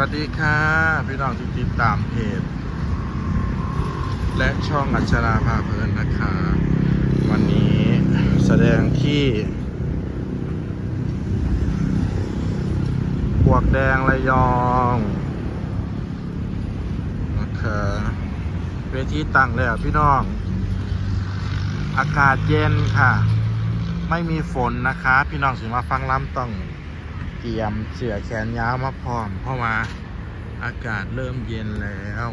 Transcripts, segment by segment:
วัสดีค่ะ พี่น้องที่ติดตามเพจ และช่องอัชราภาเพลินนะคะ วันนี้แสดงที่บวกแดงระยองนะคะเวทีตั้งแล้วพี่น้อง อากาศเย็นค่ะ ไม่มีฝนนะคะ พี่น้องสิมาฟังล้ำต้อง ตรียมเสื้อแขนยาวมาพร้อม เพราะว่าอากาศเริ่มเย็นแล้ว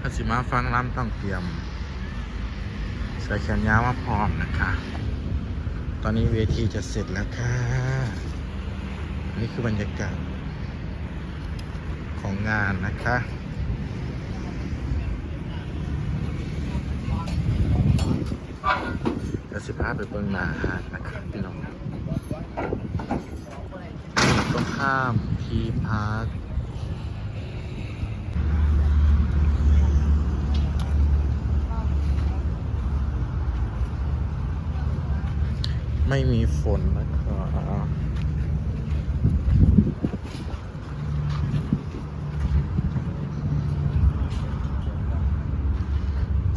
ถ้าสิมาฟังล้ำต้องเตรียม เสื้อแขนยาวมาพร้อมนะคะ ตอนนี้เวทีจะเสร็จแล้วค่ะ นี่คือบรรยากาศของงานนะคะเดี๋ยวสิพาไปเบิ่งหนาหาดนะครับพี่น้อง ตรง ข้ามทีพาร์คไม่มีฝนนะครับ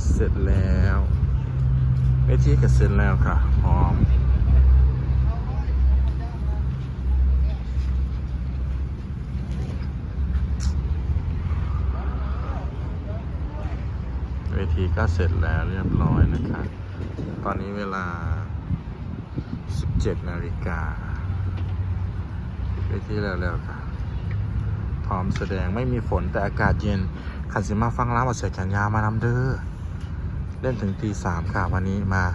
เสร็จแล้วเวทีก็เสร็จแล้วค่ะพร้อม ทีก็เสร็จแล้วเรียบร้อยนะครับ ตอนนี้เวลา 17 นาฬิกาเวทีแล้วๆค่ะพร้อมแสดงไม่มีฝนแต่อากาศเย็นขันสิมาฟังร้านมาเสียแขนยาวมานำเด้อเล่นถึงตีสามค่ะวันนี้มา